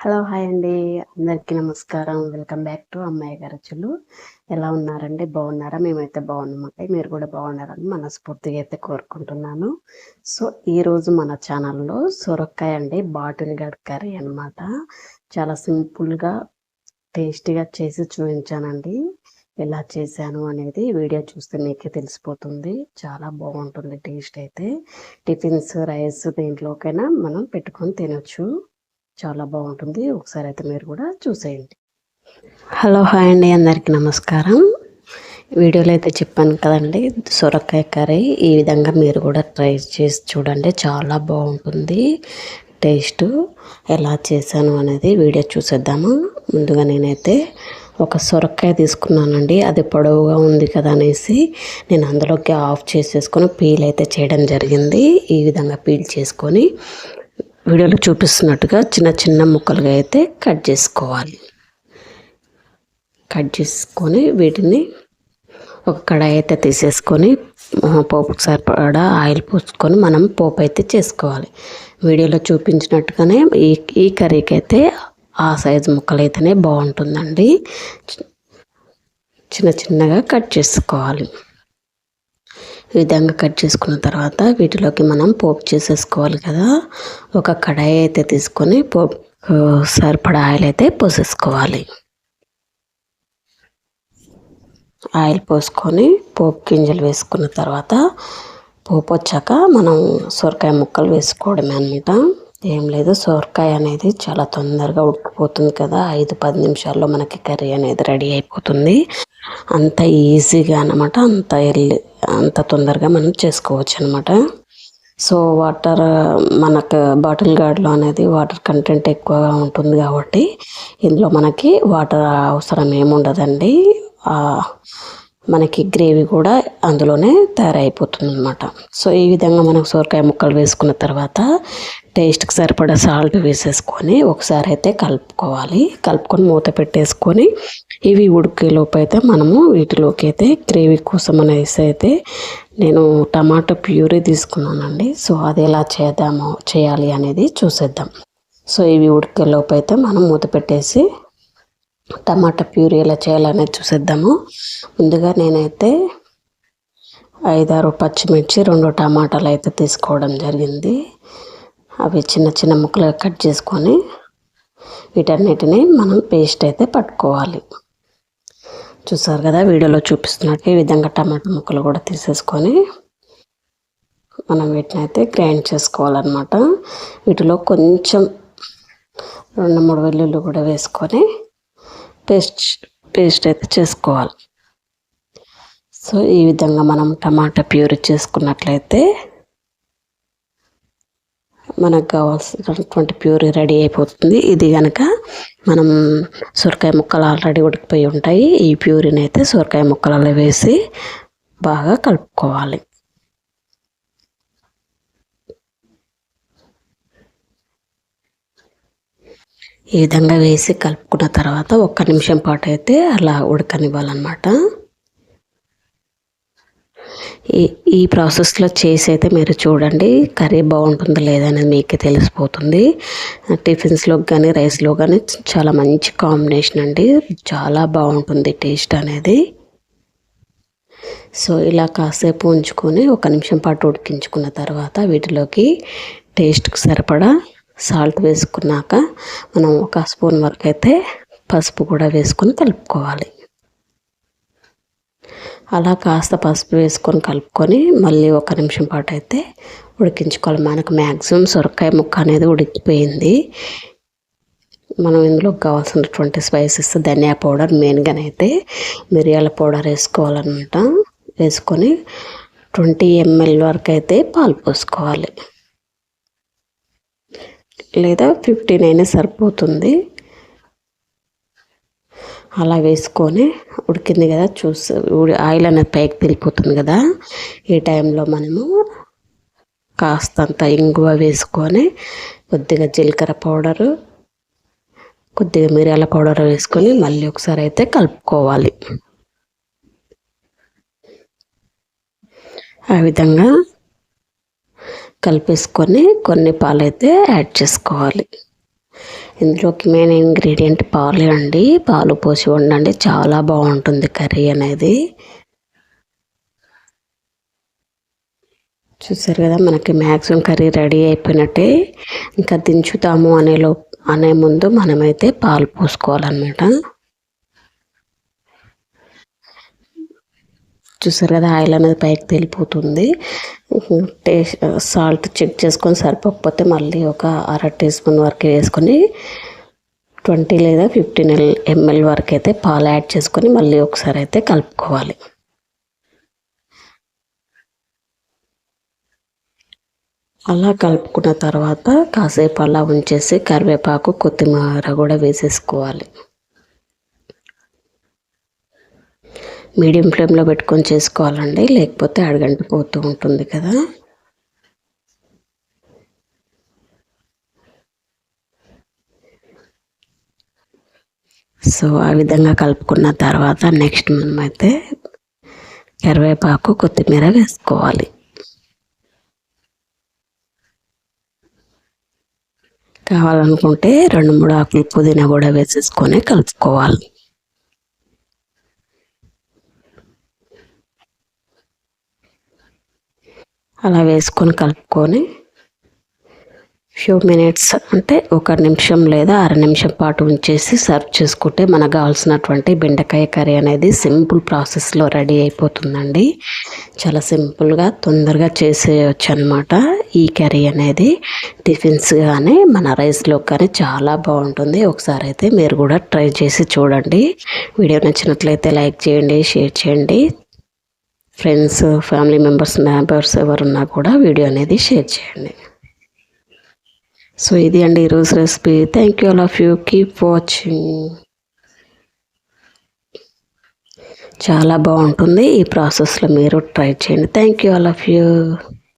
Hello hi అండి. అందరికీ నమస్కారం. వెల్కమ్ బ్యాక్ టు అమ్మాయి గరచులు ఎలా ఉన్నారండి? బాగున్నారా? మేమైతే బాగున్నామండి మీరు కూడా బాగున్నారని మనస్ఫూర్తిగా అయితే కోరుకుంటున్నాను. సో ఈరోజు మన ఛానల్లో సొరకాయ అండి బాటిల్ గడ్ కర్రీ అనమాట చాలా సింపుల్గా టేస్టీగా చేసి చూపించానండి. ఎలా చేశాను అనేది వీడియో చూస్తే మీకే తెలిసిపోతుంది. చాలా బాగుంటుంది టేస్ట్ అయితే. టిఫిన్స్ రైస్ దేంట్లోకైనా మనం పెట్టుకొని తినొచ్చు. చాలా బాగుంటుంది. ఒకసారి అయితే మీరు కూడా చూసేయండి. హలో హాయ్ అండి. అందరికీ నమస్కారం. వీడియోలో అయితే చెప్పాను కదండి సొరకాయ కర్రీ ఈ విధంగా మీరు కూడా ట్రై చేసి చూడండి. చాలా బాగుంటుంది. టేస్ట్ ఎలా చేశాను అనేది వీడియో చూసేద్దాము. ముందుగా నేనైతే ఒక సొరకాయ తీసుకున్నానండి. అది పొడవుగా ఉంది కదా అనేసి నేను అందులోకి ఆఫ్ చేసేసుకొని పీల్ అయితే చేయడం జరిగింది. ఈ విధంగా పీల్ చేసుకొని వీడియోలో చూపిస్తున్నట్టుగా చిన్న చిన్న ముక్కలుగా అయితే కట్ చేసుకోవాలి. కట్ చేసుకొని వీటిని ఒక కడాయి అయితే తీసేసుకొని పోపుకు సరిపడా ఆయిల్ పోసుకొని మనం పోపు అయితే చేసుకోవాలి. వీడియోలో చూపించినట్టుగానే ఈ ఈ కర్రీకి అయితే ఆ సైజు ముక్కలు అయితేనే బాగుంటుందండి చిన్న చిన్నగా కట్ చేసుకోవాలి. ఈ విధంగా కట్ చేసుకున్న తర్వాత వీటిలోకి మనం పోపు చేసేసుకోవాలి కదా. ఒక కడాయి అయితే తీసుకొని పోపు సరిపడా ఆయిల్ అయితే పోసేసుకోవాలి. ఆయిల్ పోసుకొని పోపు గింజలు వేసుకున్న తర్వాత పోపు వచ్చాక మనం సొరకాయ ముక్కలు వేసుకోవడమే అనమాట ఏం లేదు సొరకాయ అనేది చాలా తొందరగా ఉడికిపోతుంది కదా. ఐదు పది నిమిషాల్లో మనకి కర్రీ అనేది రెడీ అయిపోతుంది. అంత ఈజీగా అనమాట అంత ఎల్లి అంత తొందరగా మనం చేసుకోవచ్చు అనమాట సో వాటర్ మనకు బాటిల్ గార్డ్లో అనేది వాటర్ కంటెంట్ ఎక్కువగా ఉంటుంది కాబట్టి ఇందులో మనకి వాటర్ అవసరం ఏముండదండి మనకి గ్రేవీ కూడా అందులోనే తయారైపోతుంది అనమాట సో ఈ విధంగా మనం సోరకాయ ముక్కలు వేసుకున్న తర్వాత టేస్ట్కి సరిపడా సాల్ట్ వేసేసుకొని ఒకసారి అయితే కలుపుకోవాలి. కలుపుకొని మూత పెట్టేసుకొని ఇవి ఉడికేలోపు అయితే మనము వీటిలోకి అయితే గ్రేవీ కోసం అనేసి అయితే నేను టమాటో ప్యూరీ తీసుకున్నానండి. సో అది ఎలా చేద్దామో చేయాలి అనేది చూసేద్దాం. సో ఇవి ఉడికేలోపు అయితే మనం మూత పెట్టేసి టమాటా ప్యూరీ ఎలా చేయాలనేది చూసేద్దాము. ముందుగా నేనైతే ఐదారు పచ్చిమిర్చి రెండు టమాటాలు అయితే తీసుకోవడం జరిగింది. అవి చిన్న చిన్న ముక్కలుగా కట్ చేసుకొని వీటన్నిటిని మనం పేస్ట్ అయితే పట్టుకోవాలి. చూసారు కదా వీడియోలో చూపిస్తున్నట్టు ఈ విధంగా టమాటా ముక్కలు కూడా తీసేసుకొని మనం వీటిని అయితే గ్రైండ్ చేసుకోవాలన్నమాట. వీటిలో కొంచెం రెండు మూడు వెల్లుల్లి కూడా వేసుకొని పేస్ట్ పేస్ట్ అయితే చేసుకోవాలి. సో ఈ విధంగా మనం టమాటా ప్యూరీ చేసుకున్నట్లయితే మనకు కావాల్సినటువంటి ప్యూరీ రెడీ అయిపోతుంది. ఇది కనుక మనం సొరకాయ ముక్కలు ఆల్రెడీ ఉడికిపోయి ఉంటాయి. ఈ ప్యూరీని అయితే సొరకాయ ముక్కలలో వేసి బాగా కలుపుకోవాలి. ఈ విధంగా వేసి కలుపుకున్న తర్వాత ఒక్క నిమిషం పాటు అయితే అలా ఉడకనివ్వాలన్నమాట. ఈ ఈ ప్రాసెస్లో చేసి అయితే మీరు చూడండి కర్రీ బాగుంటుందో లేదనేది మీకే తెలిసిపోతుంది. టిఫిన్స్లో కానీ రైస్లో కానీ చాలా మంచి కాంబినేషన్ అండి. చాలా బాగుంటుంది టేస్ట్ అనేది. సో ఇలా కాసేపు ఉంచుకొని ఒక నిమిషం పాటు ఉడికించుకున్న తర్వాత వీటిలోకి టేస్ట్కి సరిపడా సాల్ట్ వేసుకున్నాక మనం ఒక స్పూన్ వరకు అయితే పసుపు కూడా వేసుకొని కలుపుకోవాలి. అలా కాస్త పసుపు వేసుకొని కలుపుకొని మళ్ళీ ఒక నిమిషం పాటు అయితే ఉడికించుకోవాలి. మనకు మ్యాక్సిమం సొరకాయ ముక్క అనేది ఉడికిపోయింది. మనం ఇందులో కావాల్సినటువంటి స్పైసెస్ ధనియా పౌడర్ మెయిన్గానైతే మిరియాల పౌడర్ వేసుకోవాలన్నమాట. వేసుకొని ట్వంటీ ఎంఎల్ వరకు అయితే పాలు పోసుకోవాలి. లేదా ఫిఫ్టీన్ అయినా సరిపోతుంది. అలా వేసుకొని ఉడికింది కదా చూసి ఆయిల్ అనేది పైకి తిరిగిపోతుంది కదా. ఈ టైంలో మనము కాస్తంత ఇంగువ వేసుకొని కొద్దిగా జీలకర్ర పౌడరు కొద్దిగా మిరియాల పౌడర్ వేసుకొని మళ్ళీ ఒకసారి అయితే కలుపుకోవాలి. ఆ విధంగా కలిపేసుకొని కొన్ని పాలైతే యాడ్ చేసుకోవాలి. ఇందులోకి మెయిన్ ఇంగ్రీడియంట్ పాలే అండి. పాలు పోసి వండండి. చాలా బాగుంటుంది కర్రీ అనేది. చూసారు కదా మనకి మ్యాక్సిమం కర్రీ రెడీ అయిపోయినట్టే. ఇంకా దించుతాము అనేలో అనే ముందు మనమైతే పాలు పోసుకోవాలన్నమాట. చూసారు కదా ఆయిల్ అనేది పైకి తెలిపోతుంది. టేస్ట్ సాల్ట్ చెక్ చేసుకొని సరిపోకపోతే మళ్ళీ ఒక అర టీ స్పూన్ వరకు వేసుకొని ట్వంటీ లేదా ఫిఫ్టీన్ ఎల్ ఎంఎల్ వరకు అయితే పాలు యాడ్ చేసుకొని మళ్ళీ ఒకసారి అయితే కలుపుకోవాలి. అలా కలుపుకున్న తర్వాత కాసేపు అలా ఉంచేసి కరివేపాకు కొత్తిమీర కూడా వేసేసుకోవాలి. మీడియం ఫ్లేమ్లో పెట్టుకొని చేసుకోవాలండి. లేకపోతే అడగంట పోతూ ఉంటుంది కదా. సో ఆ విధంగా కలుపుకున్న తర్వాత నెక్స్ట్ మనమైతే కరివేపాకు కొత్తిమీర వేసుకోవాలి. కావాలనుకుంటే రెండు మూడు ఆకులు పుదీనా కూడా వేసేసుకొని కలుపుకోవాలి. అలా వేసుకొని కలుపుకొని ఫ్యూ మినిట్స్ అంటే ఒక నిమిషం లేదా అర నిమిషం పాటు ఉంచేసి సర్వ్ చేసుకుంటే మనకు కావాల్సినటువంటి బెండకాయ కర్రీ అనేది సింపుల్ ప్రాసెస్లో రెడీ అయిపోతుందండి. చాలా సింపుల్గా తొందరగా చేసేయచ్చు అనమాట ఈ కర్రీ అనేది. టిఫిన్స్ కానీ మన రైస్లో కానీ చాలా బాగుంటుంది. ఒకసారి అయితే మీరు కూడా ట్రై చేసి చూడండి. వీడియో నచ్చినట్లయితే లైక్ చేయండి షేర్ చేయండి. ఫ్రెండ్స్ ఫ్యామిలీ మెంబర్స్ మెంబర్స్ ఎవరున్నా కూడా వీడియో అనేది షేర్ చేయండి. సో ఇది అండి ఈరోజు recipe. Thank you all of you keep watching చాలా బాగుంటుంది. ఈ ప్రాసెస్లో మీరు ట్రై చేయండి. Thank you all of you